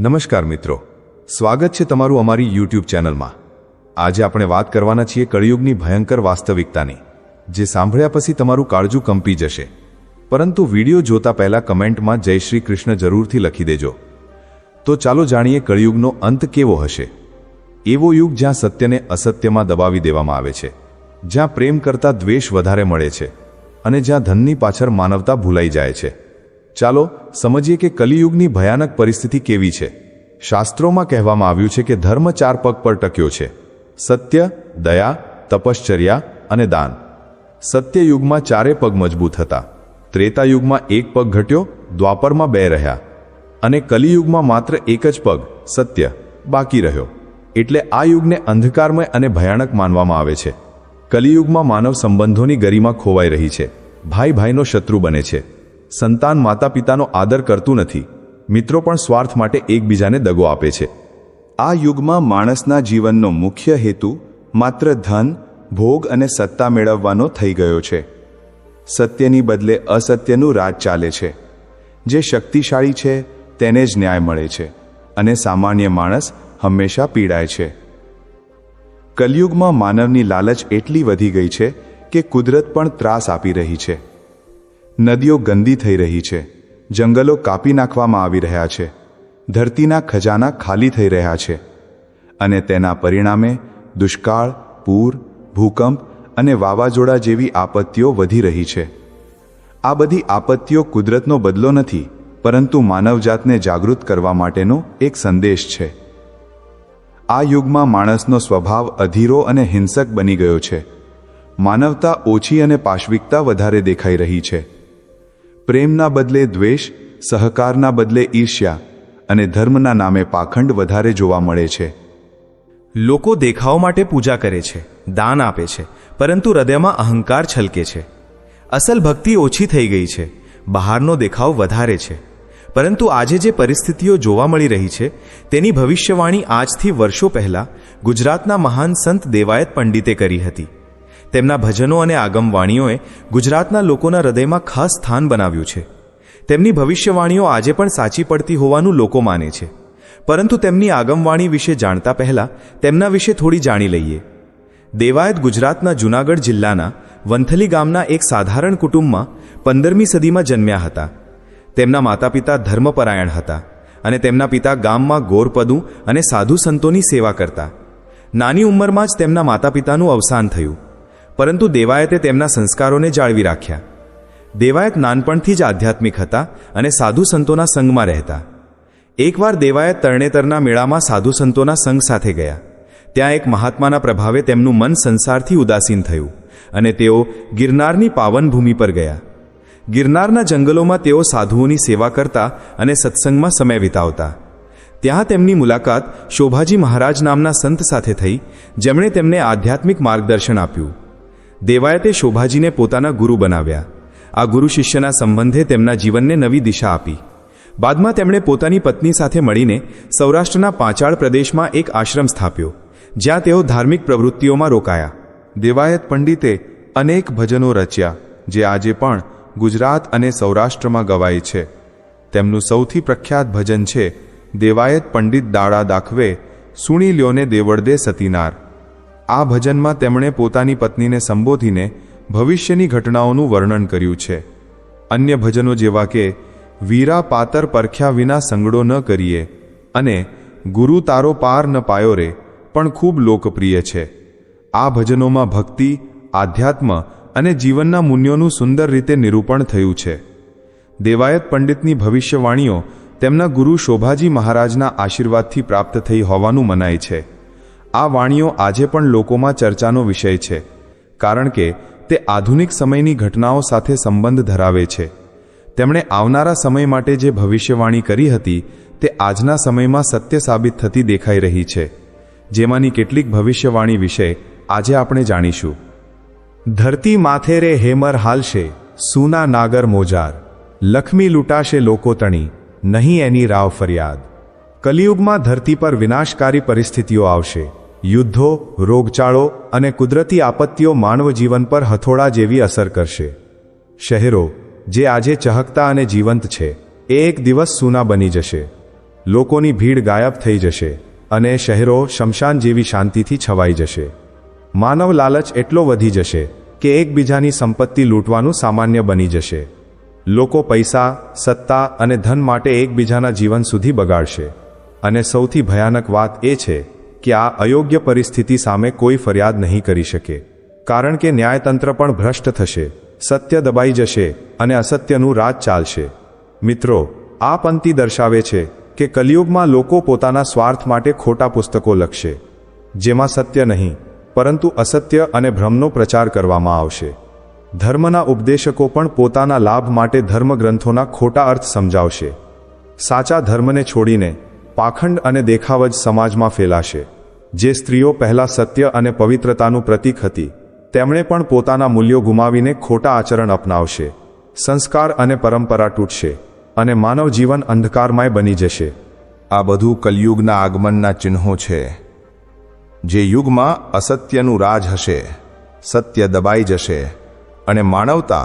નમસ્કાર મિત્રો. સ્વાગત છે તમારું અમારી યુટ્યુબ ચેનલમાં. આજે આપણે વાત કરવાના છીએ કળિયુગની ભયંકર વાસ્તવિકતાની, જે સાંભળ્યા પછી તમારું કાળજું કંપી જશે. પરંતુ વીડિયો જોતા પહેલા કમેન્ટમાં જય શ્રી કૃષ્ણ જરૂરથી લખી દેજો. તો ચાલો જાણીએ કળિયુગનો અંત કેવો હશે. એવો યુગ જ્યાં સત્યને અસત્યમાં દબાવી દેવામાં આવે છે, જ્યાં પ્રેમ કરતા દ્વેષ વધારે મળે છે, અને જ્યાં ધનની પાછળ માનવતા ભૂલાઈ જાય છે. ચાલો સમજીએ કે કલિયુગની ભયાનક પરિસ્થિતિ કેવી છે. શાસ્ત્રોમાં કહેવામાં આવ્યું છે કે ધર્મ ચાર પગ પર ટક્યો છે. સત્ય, દયા, તપશ્ચર્યા અને દાન. સત્ય યુગમાં ચારે પગ મજબૂત હતા. ત્રેતા યુગમાં એક પગ ઘટ્યો, દ્વાપરમાં બે રહ્યા. અને કલિયુગમાં માત્ર એક જ પગ, સત્ય, બાકી રહ્યો. એટલે આ યુગને અંધકારમય અને ભયાનક માનવામાં આવે છે. કલિયુગમાં માનવ સંબંધોની ગરિમા ખોવાઈ રહી છે. ભાઈ ભાઈનો શત્રુ બને છે. સંતાન માતા પિતાનો આદર કરતું નથી. મિત્રો પણ સ્વાર્થ માટે એકબીજાને દગો આપે છે. આ યુગમાં માણસના જીવનનો મુખ્ય હેતુ માત્ર ધન, ભોગ અને સત્તા મેળવવાનો થઈ ગયો છે. સત્યની બદલે અસત્યનું રાજ ચાલે છે. જે શક્તિશાળી છે, તેને જ ન્યાય મળે છે અને સામાન્ય માણસ હંમેશા પીડાય છે. કલયુગમાં માનવની લાલચ એટલી વધી ગઈ છે કે કુદરત પણ ત્રાસ આપી રહી છે. નદીઓ ગંદી થઈ રહી છે. જંગલો કાપી નાખવામાં આવી રહ્યા છે. ધરતીના ખજાના ખાલી થઈ રહ્યા છે. અને તેના પરિણામે દુષ્કાળ, પૂર, ભૂકંપ અને વાવાઝોડા જેવી આપત્તિઓ વધી રહી છે. આ બધી આપત્તિઓ કુદરતનો બદલો નથી, પરંતુ માનવજાતને જાગૃત કરવા માટેનો એક સંદેશ છે. આ યુગમાં માણસનો સ્વભાવ અધીરો અને હિંસક બની ગયો છે. માનવતા ઓછી અને પાશ્વિકતા વધારે દેખાઈ રહી છે. પ્રેમના બદલે દ્વેષ, સહકારના બદલે ઈર્ષ્યા અને ધર્મના નામે પાખંડ વધારે જોવા મળે છે. લોકો દેખાવ માટે પૂજા કરે છે, દાન આપે છે, પરંતુ હૃદયમાં અહંકાર છલકે છે. અસલ ભક્તિ ઓછી થઈ ગઈ છે, બહારનો દેખાવ વધારે છે. પરંતુ આજે જે પરિસ્થિતિઓ જોવા મળી રહી છે, તેની ભવિષ્યવાણી આજથી વર્ષો પહેલા ગુજરાતના મહાન સંત દેવાયત પંડિતે કરી હતી. તેમના ભજનો અને આગમવાણીઓએ ગુજરાતના લોકોના હૃદયમાં ખાસ સ્થાન બનાવ્યું છે. તેમની ભવિષ્યવાણીઓ આજે પણ સાચી પડતી હોવાનું લોકો માને છે. પરંતુ તેમની આગમવાણી વિશે જાણતા પહેલા તેમના વિશે થોડી જાણી લઈએ. દેવાયત ગુજરાતના જૂનાગઢ જિલ્લાના વંથલી ગામના એક સાધારણ કુટુંબમાં પંદરમી સદીમાં જન્મ્યા હતા. તેમના માતા પિતા ધર્મપરાયણ હતા અને તેમના પિતા ગામમાં ગોરપદું અને સાધુ સંતોની સેવા કરતા. નાની ઉંમરમાં જ તેમના માતા પિતાનું અવસાન થયું. પરંતુ દેવાયતે તેમના સંસ્કારોને જાળવી રાખ્યા. દેવાયત નાનપણથી જ આધ્યાત્મિક હતા અને સાધુ સંતોના સંગમાં રહેતા. એકવાર દેવાયત તરણેતરના મેળામાં સાધુ સંતોના સંઘ સાથે ગયા. ત્યાં એક મહાત્માના પ્રભાવે તેમનું મન સંસારથી ઉદાસીન થયું અને તેઓ ગિરનારની પાવન ભૂમિ પર ગયા. ગિરનારના જંગલોમાં તેઓ સાધુઓની સેવા કરતા અને સત્સંગમાં સમય વિતાવતા. ત્યાં તેમની મુલાકાત શોભાજી મહારાજ નામના સંત સાથે થઈ, જેમણે તેમને આધ્યાત્મિક માર્ગદર્શન આપ્યું. દેવાયતે શોભાજીને પોતાના ગુરુ બનાવ્યા. આ ગુરુ શિષ્યના સંબંધે તેમના જીવનને નવી દિશા આપી. બાદમાં તેમણે પોતાની પત્ની સાથે મળીને સૌરાષ્ટ્રના પાંચાળ પ્રદેશમાં એક આશ્રમ સ્થાપ્યો, જ્યાં તેઓ ધાર્મિક પ્રવૃત્તિઓમાં રોકાયા. દેવાયત પંડિતે અનેક ભજનો રચ્યા, જે આજે પણ ગુજરાત અને સૌરાષ્ટ્રમાં ગવાય છે. તેમનું સૌથી પ્રખ્યાત ભજન છે, દેવાયત પંડિત દાડા દાખવે, સુણી લ્યોને દેવળદે સતીનાર. આ ભજનમાં તેમણે પોતાની પત્નીને સંબોધીને ભવિષ્યની ઘટનાઓનું વર્ણન કર્યું છે. અન્ય ભજનો જેવા કે, વીરા પાતર પરખ્યા વિના સંગડો ન કરીએ અને, ગુરુ તારો પાર ન પાયો રે પણ ખૂબ લોકપ્રિય છે. આ ભજનોમાં ભક્તિ, આધ્યાત્મ અને જીવનના મૂલ્યોનું સુંદર રીતે નિરૂપણ થયું છે. દેવાયત પંડિતની ભવિષ્યવાણીઓ તેમના ગુરુ શોભાજી મહારાજના આશીર્વાદથી પ્રાપ્ત થઈ હોવાનું મનાય છે. આ વાણીઓ આજે પણ લોકોમાં ચર્ચાનો વિષય છે, કારણ કે તે આધુનિક સમયની ઘટનાઓ સાથે સંબંધ ધરાવે છે. તેમણે આવનારા સમય માટે જે ભવિષ્યવાણી કરી હતી, તે આજના સમયમાં સત્ય સાબિત થતી દેખાઈ રહી છે. જેમાંની કેટલીક ભવિષ્યવાણી વિશે આજે આપણે જાણીશું. ધરતી માથે રે હેમર હાલશે, સૂના નાગર મોજાર. લખમી લૂંટાશે લોકો તણી, નહીં એની રાવ ફરિયાદ. કલિયુગમાં ધરતી પર વિનાશકારી પરિસ્થિતિઓ આવશે. યુદ્ધો, રોગચાળો અને કુદરતી આપત્તિઓ માનવ જીવન પર હથોડા જેવી અસર કરશે. શહેરો, જે આજે ચહકતા અને જીવંત છે, એ એક દિવસ સૂના બની જશે. લોકોની ભીડ ગાયબ થઈ જશે અને શહેરો શમશાન જેવી શાંતિથી છવાઈ જશે. માનવ લાલચ એટલો વધી જશે કે એકબીજાની સંપત્તિ લૂંટવાનું સામાન્ય બની જશે. લોકો પૈસા, સત્તા અને ધન માટે એકબીજાના જીવન સુધી બગાડશે. અને સૌથી ભયાનક વાત એ છે કે આ અયોગ્ય પરિસ્થિતિ સામે કોઈ ફરિયાદ નહીં કરી શકે. કારણ કે ન્યાયતંત્ર પણ ભ્રષ્ટ થશે. સત્ય દબાઈ જશે અને અસત્યનું રાજ ચાલશે. મિત્રો, આ પંક્તિ દર્શાવે છે કે કલિયુગમાં લોકો પોતાના સ્વાર્થ માટે ખોટા પુસ્તકો લખશે, જેમાં સત્ય નહીં, પરંતુ અસત્ય અને ભ્રમનો પ્રચાર કરવામાં આવશે. ધર્મના ઉપદેશકો પણ પોતાના લાભ માટે ધર્મગ્રંથોના ખોટા અર્થ સમજાવશે. સાચા ધર્મને છોડીને પાખંડ અને દેખાવ જ સમાજમાં ફેલાશે. જે સ્ત્રીઓ પહેલાં સત્ય અને પવિત્રતાનું પ્રતીક હતી, તેમણે પણ પોતાના મૂલ્યો ગુમાવીને ખોટા આચરણ અપનાવશે. સંસ્કાર અને પરંપરા તૂટશે અને માનવ જીવન અંધકારમય બની જશે. આ બધું કલયુગના આગમનના ચિહ્નો છે. જે યુગમાં અસત્યનું રાજ હશે, સત્ય દબાઈ જશે અને માનવતા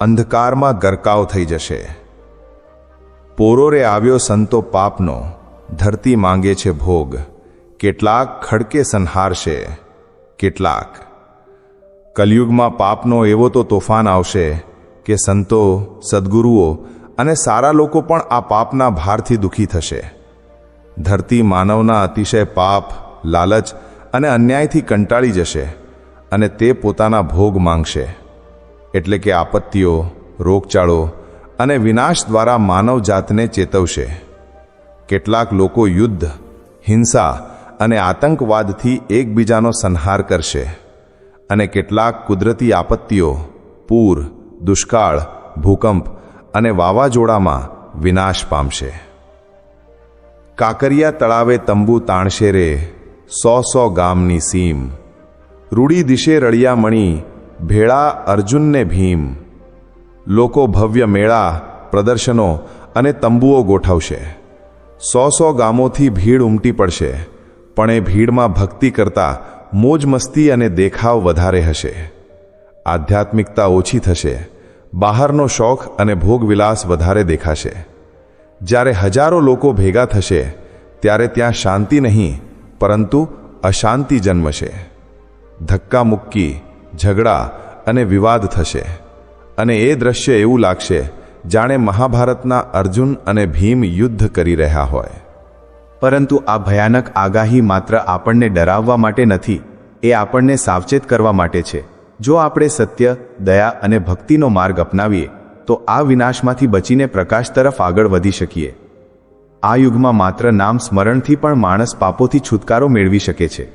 અંધકારમાં ગરકાવ થઈ જશે. પોરોરે આવ્યો સંતો પાપનો ધરતી માંગે છે ભોગ. કેટલાક ખડકે સંહારશે, કેટલાક. કલયુગમાં પાપનો એવો તો તોફાન આવશે કે સંતો, સદ્ગુરુઓ અને સારા લોકો પણ આ પાપના ભારથી દુઃખી થશે. ધરતી માનવના અતિશય પાપ, લાલચ અને અન્યાયથી કંટાળી જશે અને તે પોતાના ભોગ માંગશે. એટલે કે આપત્તિઓ, રોગચાળો અને વિનાશ દ્વારા માનવ જાતને ચેતવશે. કેટલાક લોકો યુદ્ધ, હિંસા અને આતંકવાદથી એકબીજાનો સંહાર કરશે અને કેટલાક કુદરતી આપત્તિઓ, પૂર, દુષ્કાળ, ભૂકંપ અને વાવાઝોડામાં વિનાશ પામશે. કાકરિયા તળાવે તંબુ તાણશે રે, સો સો ગામની સીમ. રૂડી દિશે રળિયા મણી, ભેળા અર્જુનને ભીમ. લોકો ભવ્ય મેળા, પ્રદર્શનો અને તંબુઓ ગોઠવશે. સો સો ગામોથી ભીડ ઉમટી પડશે, પણ એ ભીડમાં ભક્તિ કરતા મોજ મસ્તી અને દેખાવ વધારે હશે. આધ્યાત્મિકતા ઓછી થશે, બહારનો શોખ અને ભોગવિલાસ વધારે દેખાશે. જ્યારે હજારો લોકો ભેગા થશે, ત્યારે ત્યાં શાંતિ નહીં, પરંતુ અશાંતિ જન્મશે. ધક્કા મુક્કી, ઝઘડા અને વિવાદ થશે, અને એ દ્રશ્ય એવું લાગશે જાણે મહાભારતના અર્જુન અને ભીમ યુદ્ધ કરી રહ્યા હોય. પરંતુ આ ભયાનક આગાહી માત્ર આપણને ડરાવવા માટે નથી, એ આપણને સાવચેત કરવા માટે છે. જો આપણે સત્ય, દયા અને ભક્તિનો માર્ગ અપનાવીએ, તો આ વિનાશમાંથી બચીને પ્રકાશ તરફ આગળ વધી શકીએ. આ યુગમાં માત્ર નામ સ્મરણથી પણ માણસ પાપોથી છુટકારો મેળવી શકે છે.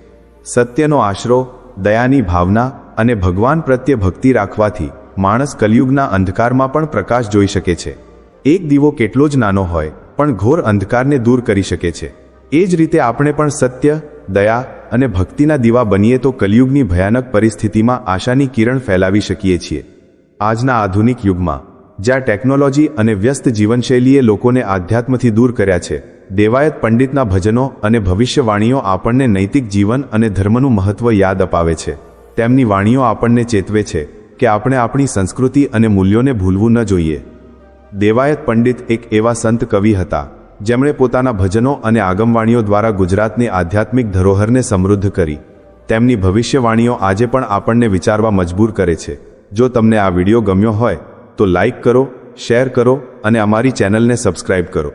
સત્યનો આશરો, દયાની ભાવના અને ભગવાન પ્રત્યે ભક્તિ રાખવાથી માણસ કલયુગના અંધકારમાં પણ પ્રકાશ જોઈ શકે છે. એક દીવો કેટલો જ નાનો હોય, પણ ઘોર અંધકારને દૂર કરી શકે છે. એ જ રીતે આપણે પણ સત્ય, દયા અને ભક્તિના દીવા બનીએ તો કલયુગની ભયાનક પરિસ્થિતિમાં આશાની કિરણ ફેલાવી શકીએ છીએ. આજના આધુનિક યુગમાં, જ્યાં ટેકનોલોજી અને વ્યસ્ત જીવનશૈલીએ લોકોને આધ્યાત્મથી દૂર કર્યા છે, દેવાયત પંડિતના ભજનો અને ભવિષ્યવાણીઓ આપણને નૈતિક જીવન અને ધર્મનું મહત્વ યાદ અપાવે છે. તેમની વાણીઓ આપણને ચેતવે છે. કે આપણે આપણી સંસ્કૃતિ અને મૂલ્યોને ભૂલવું ન જોઈએ. દેવાયત પંડિત એક એવા સંત કવિ હતા, જેમણે પોતાના ભજનો અને આગમવાણીઓ દ્વારા ગુજરાતની આધ્યાત્મિક ધરોહરને સમૃદ્ધ કરી. તેમની ભવિષ્યવાણીઓ આજે પણ આપણને વિચારવા મજબૂર કરે છે. જો તમને આ વીડિયો ગમ્યો હોય, તો લાઈક કરો, શેર કરો અને અમારી ચેનલને સબસ્ક્રાઇબ કરો.